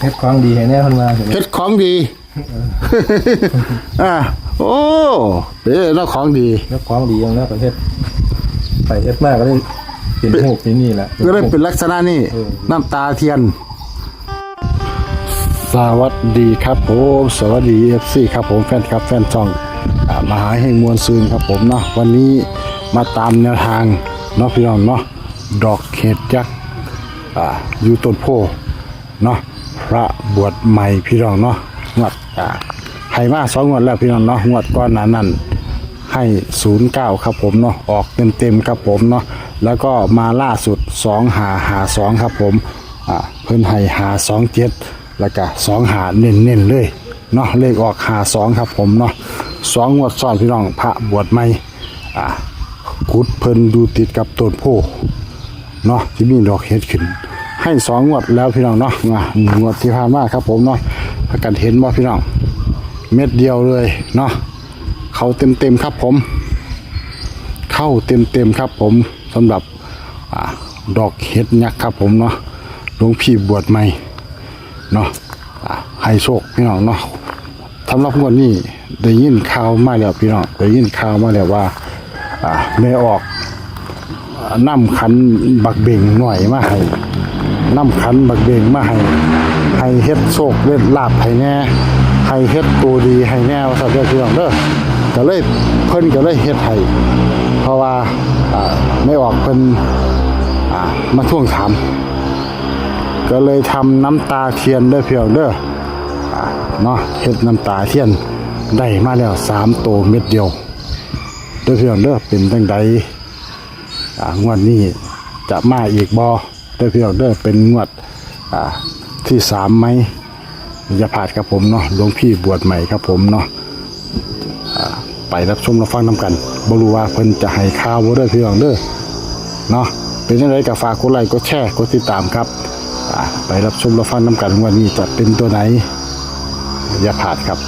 เฮ็ดของดีให้แน่คนมาเห็นไหมเฮ็ดของดี อ่า โอ้เป็นเนาะของดี เฮ็ดของดีอย่างนั้นก็เฮ็ดไปเฮ็ดมากก็ได้เป็นหูเป็นนี่แหละก็เลยเป็นลักษณะนี้เออน้ำตาเทียน สวัสดีครับผมสวัสดีเอฟซีครับผมแฟนครับแฟนช่องอ่ามหาแห่งมวลซืนครับผมเนาะวันนี้มาตามแนวทางเนาะพี่น้องเนาะดอกเห็ดยักษ์อ่าอยู่ต้นโพเนาะ พระบวชใหม่พี่น้องเนาะงวดอ่าให้มาสองงวดแล้วพี่น้องเนาะงวดก่อนหนานั้นให้ศูนย์เก้าครับผมเนาะออกเต็มเต็มๆครับผมเนาะแล้วก็มาล่าสุดสองหาหาสองครับผมอ่าเพิ่นให้หาสองเจ็ดแล้วก็สองหาเน้นเน้นๆเลยเนาะเลขออกหาสองครับผมเนาะสองงวดซ้อนพี่น้องพระบวชใหม่อ่ากุดเพิ่นดูติดกับต้นโพเนาะที่มีดอกเห็ดขึ้น ให้สองงวดแล้วพี่น้องเนาะงวดที่ผ่านมาครับผมเนาะถ้ากันเห็นว่พี่น้อง เม็ดเดียวเลยเนาะเขาเต็มเต็มๆครับผม เข้าเต็มเต็มๆครับผมสำหรับอดอกเห็ดยักษ์ครับผมเนาะหลวงพี่บวชใหม่เนาะให้โชคพี่น้องเนาะสำหรับงวดนี้ได้ยินข่าวมาแล้วพี่น้องได้ยินข่าวมาแล้วว่าอ่าแม่ออกอ่าน้ำขันบักเบ่งหน่อยมาให้ น้ำขันบักเบ่งมาให้ให้เฮ็ดโชคเล่นลาบให้แน่ให้เฮ็ดตัวดีให้แนวสัตว์เด้อพี่น้องเด้อก็เลยเพิ่นก็เลยเฮ็ดให้เพราะว่าไม่ออกเพิ่นมาท่วงถามก็เลยทำน้ำตาเทียนเด้อพี่น้องเด้อเนาะเฮ็ดน้ำตาเทียนได้มาแล้วสามตัวเม็ดเดียวเด้อพี่องเด้อเป็นจังใดอ่างวดนี้จะมาอีกบ่ เด้อพี่น้องเด้อเป็นงวดอ่าที่สามไหมอย่าพลาดครับผมเนาะหลวงพี่บวชใหม่ครับผมเนาะอ่าไปรับชมรับฟังน้ำกันบ่รู้ว่าเพิ่นจะให้ข่าวบ่เด้อพี่น้องเด้อเนาะเป็นจังไดก็ฝากกดไลค์กดแชร์กดติดตามครับอ่าไปรับชมรับฟังน้ำกันว่านี้จะเป็นตัวไหน อย่าพลาดครับ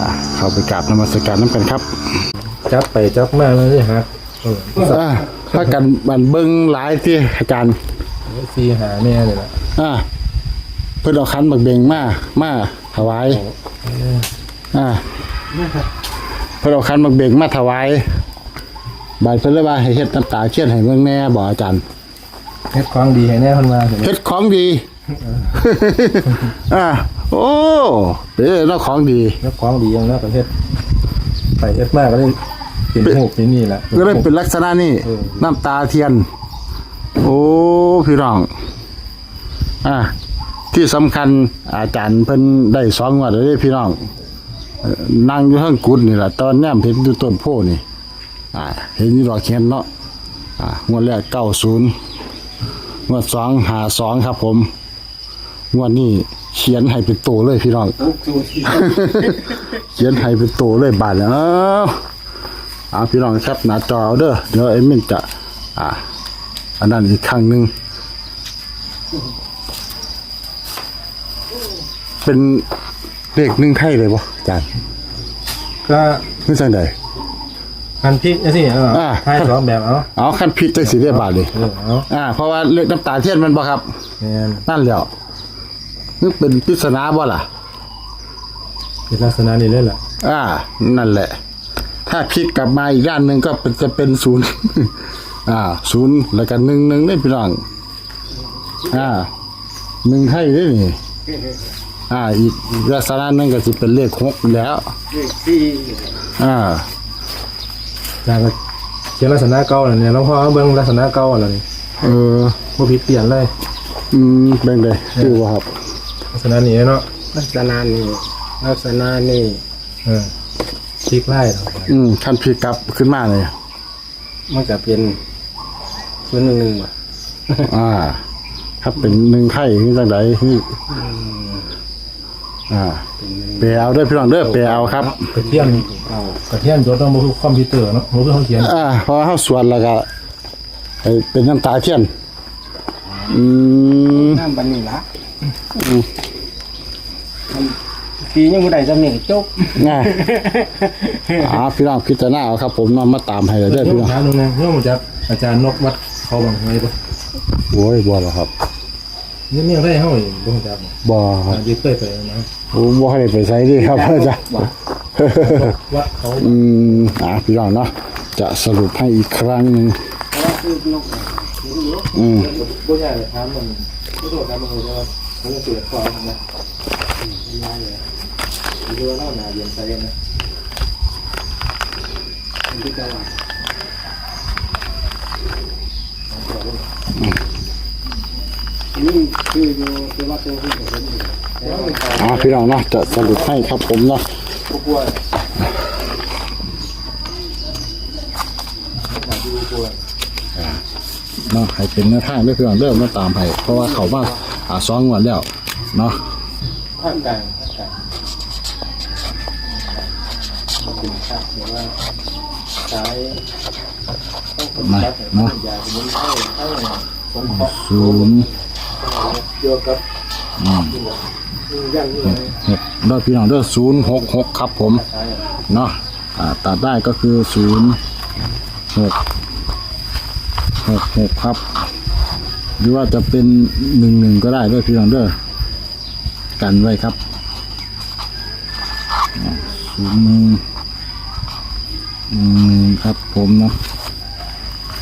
อ่าเข้าไปกราบนมัสการน้ำกันครับ จับไปจับมาแล้วนี่ฮะเอออ่า ถ้ากันบันเบิ่งหลายที่อาจารย์ซีหาแน่เลยล่ะอ่าเพิ่นเอาคันบักเบงมามาถวายอ่าเพิ่นเอาคันบักเบงมาถวายบาดเพิ่นเลยว่าให้เฮ็ดน้ำตาเชียนให้เบิ่งแหน่บ่อาจารย์เฮ็ดของดีให้แน่คนมาเห็นไหมเฮ็ดของดีอ่าโอ้เป็นเนาะของดีเฮ็ดของดีอย่างนั้นก็เฮ็ดไปเฮ็ดมากก็ได้ เป็นหูเป็นนี่แหละก็เลยเป็นลักษณะนี้เออน้ำตาเทียน โอ้พี่น้อง อ่าที่สำคัญอาจารย์เพิ่นได้สองงวดแล้วเด้พี่น้องเอ่อนั่งอยู่ข้างกุดนี่แหละตอนแนมเห็นอยู่ต้นโพนี่ อ่า เห็นอยู่ดอกเขียนเนาะอ่างวดแรกเก้าศูนย์งวดสองหาสองครับผมงวดนี้เขียนให้เป็นตัวเลยพี่น้อง เขียนให้เป็นตัวเลยบาดเอ้า เอาพี่น้องแคปหน้าจอเอาเด้อเดี๋ยวเอ็มมินจะอ่าอันนั้นอีกครั้งหนึ่งเป็นเลขหนึ่งไทยเลยบ่อาจารย์ก็นี่จังใดพันพริกนะสิเอออ่า ทายสองแบบเอาเอาขั้นพิษจังสีเรียบาทเลยเออเอาอ่าเพราะว่าเลขน้ำตาเทียนมันบ่ครับ แม่นนั่นแหล้วนี่เป็นปริศนาบ่ล่ะ เป็นลักษณะนี้เลยล่ะ อ่า นั่นแหละ ถ้าพลิกกลับมาอีกด้านหนึ่งก็เป็นจะเป็นศูนย์อ่าศูนย์แล้วก็หนึ่งหนึ่งได้พี่น้องอ่าหนึ่งให้ได้นี่อ่า อีกลักษณะหนึ่งก็จะเป็นเลขหกแล้วอ่าอย่างก็เขียนลักษณะเก่าแล้วเนี่ยหลวงพ่อเอาเบิ่งลักษณะเก่าแล้วนี่เออบ่ผิดเปลี่ยนเลย อืมเป็นเลยชื่อว่าครับลักษณะนี้เนาะลักษณะนี้ลักษณะนี้เออ พริกไล่เนาะอืมขั้นพลิกกลับขึ้นมาเลย มันก็เป็นศูนย์หนึ่งหนึ่งว่ะอ่า ครับเป็นหนึ่งไข่นี่จังไดนี่อ่าเปลเอาเด้อพี่น้องเด้อเปลเอาครับ กระเทียมกระเทียมจดต้องบ่คือคอมพิวเตอร์เนาะบ่คือเขาเขียนอ่าเพราะว่าเขาสวนแล้วก็ให้เป็นน้ำตาเทียน อืมน้ำบันนี่ละมัน ปียังไม่ได้จะมีจบง่ายอ่าพี่น้องพิจารณาเอาครับ ผมนำมาตามให้เลยเด้อโยพี่มน้องถามหนึงนะโยมจากอาจารย์นกวัดเขาบางไงบ่โอ้ยบัวแล้วครับนี่เนี่ยได้เฮาอีกบ่ฮู้จักบ่อ่าที่เคยไปนะผมบ่ให้ไปใส่ดีครับอาจารย์วัดเขาอืมอ่าพี่น้องเนาะจะสรุปให้อีกครั้งหนึงอืมบ่ใช่เลยถามมันบ่โดดถามมันเลยว่าเขาจะเปิดก่อนนะอืมง่ายเลยดูว่าเล่าหนา เย็นใส่นะมันที่จะว่านี่คืออยู่ที่ว่าตัวที่ผมเห็นอยู่แล้วมันเขาอ่าพี่น้องเนาะจะสรุปให้ครับผมเนาะกลัวมาดูกลัวเนาะให้เป็นแนวทางเด้อพี่น้องเริ่มมาตามให้เพราะว่าเขามาอ่าซ้องงวันแล้วเนาะ ภาคกลางภาคกลางเป็นภาคเดี๋ยวว่าใช้ต้องคนมารักเนาะยาสมุนไพรให้สมเคราะห์ศูนย์เกี่ยวกับอืมย่างนี่เลยหกเด้อพี่น้องด้อศูนย์หกหกครับผมเนาะอ่าตัดได้ก็คือศูนย์หกหกหกครับ หรือว่าจะเป็นหนึ่งหนึ่งก็ได้ด้วยพี่น้องด้อ กันไว้ครับศูนย์หนึ่งหนึ่งครับผมเนาะ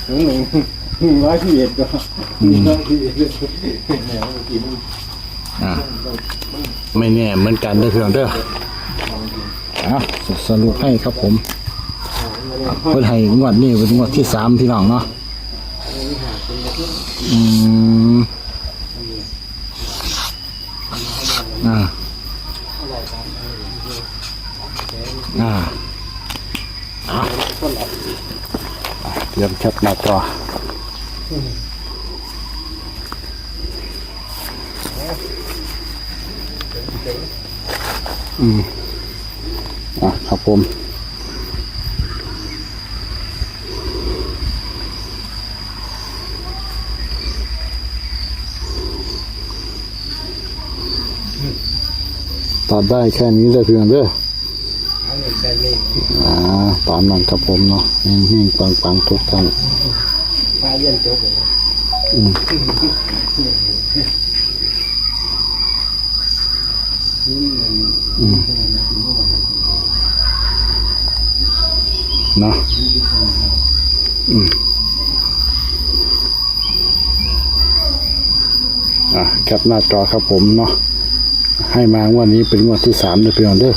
ถึงหนึ่งหนึ่งร้อยที่เอ็ดก็หนึ่งร้อยที่เอ็ดเนี่ยเมื่อกี้มันอ่าไม่แน่เหมือนกันเด้อพี่องเด้ออะสรุปให้ครับผมเพิ่นให้งวดนี้เป็นงวดที่สามพี่น้องเนาะอืมอ่าอ่าอะ เตรียมแคปหน้าจออะครับผมตัดได้แค่นี้เลยเพียงเด้อ อันนี้ได้เลข อ่า ตามนั้นครับผมเนาะเฮงๆปังๆทุกท่านพาเรียนจบเลยอืมอืมเนาะอืมอะแคปหน้าจอครับผมเนาะให้มางวดนี้เป็นงวดที่สามเลยเพียงเด้อ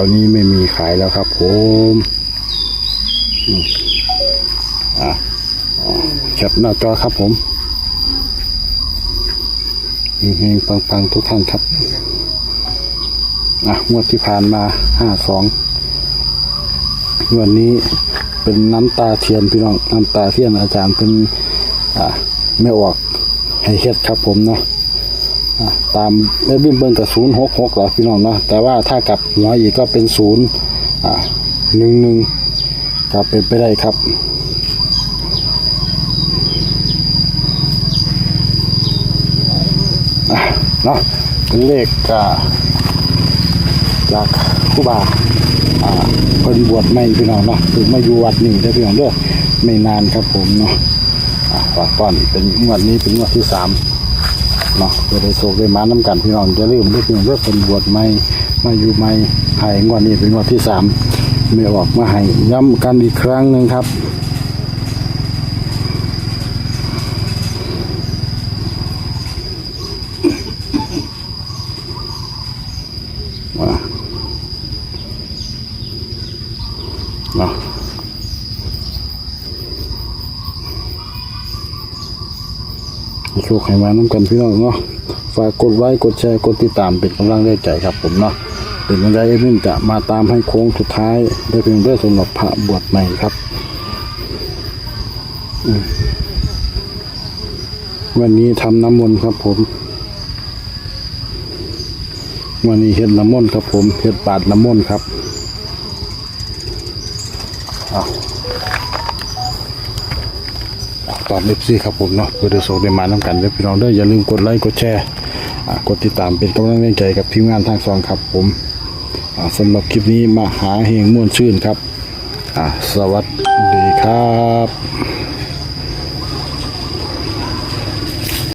วนี้ไม่มีขายแล้วครับผมอะแคปหน้าจอครับผมเฮงๆปังๆทุกท่านครับ อะงวดที่ผ่านมาห้าสองวดนี้เป็นน้ำตาเทียนพี่น้องน้ำตาเทียนอาจารย์เป็นอ่าไม่ออกให้เฮ็ดครับผมเนาะ อะตามแม่บิ้มเบิ้งกับศูนย์หกหกหรอพี่น้องเนาะแต่ว่าถ้ากลับหัวอีกก็เป็นศูนย์อ่าหนึ่งหนึ่งก็เป็นไปได้ครับอะเนาะเป็นเลขอ่าจากครูบาอ่าเพิ่นบวชไม่พี่น้องเนาะถึงมาอยู่วัดนี่ได้อพี่น้องเด้อไม่นานครับผมเนาะอ่าฝากก่อนเป็นงวดนี้เป็นงวดที่สาม เนาะเพื่อได้โชคได้มาน้ำกันพี่น้องจะลืมเด้อพี่น้องเรื่อเพิ่นบวชไม่มาอยู่ไม่หายงวดนี้เป็นงวดที่สามไม่ออกมาให้ย้ำกันอีกครั้งหนึ่งครับว่าเนาะ ให้โชคให้มาน้ำกันพี่น้องเนาะฝากกดไลค์กดแชร์กดติดตามเป็นกำลังใจใจครับผมเนาะเป็นกำลังใจเอ็มจะมาตามให้โค้งสุดท้ายได้เพียงเพื่อสำหรับพระบวชใหม่ครับวันนี้ทำน้ำมนต์ครับผม วันนี้เฮ็ดน้ำมนต์ครับผมเฮ็ดปาดน้ำมนต์ครับ ตอนเล็บซี่ครับผมเนาะเพื่อได้ส่งได้มาน้ำกันเด้อพี่น้องเด้ออย่าลืมกดไลค์กดแชร์กดติดตามเป็นกำลังใจกับทีมงานทางสองครับผมสำหรับคลิปนี้มาหาเฮงม่วนชื่นครับสวัสดีครับ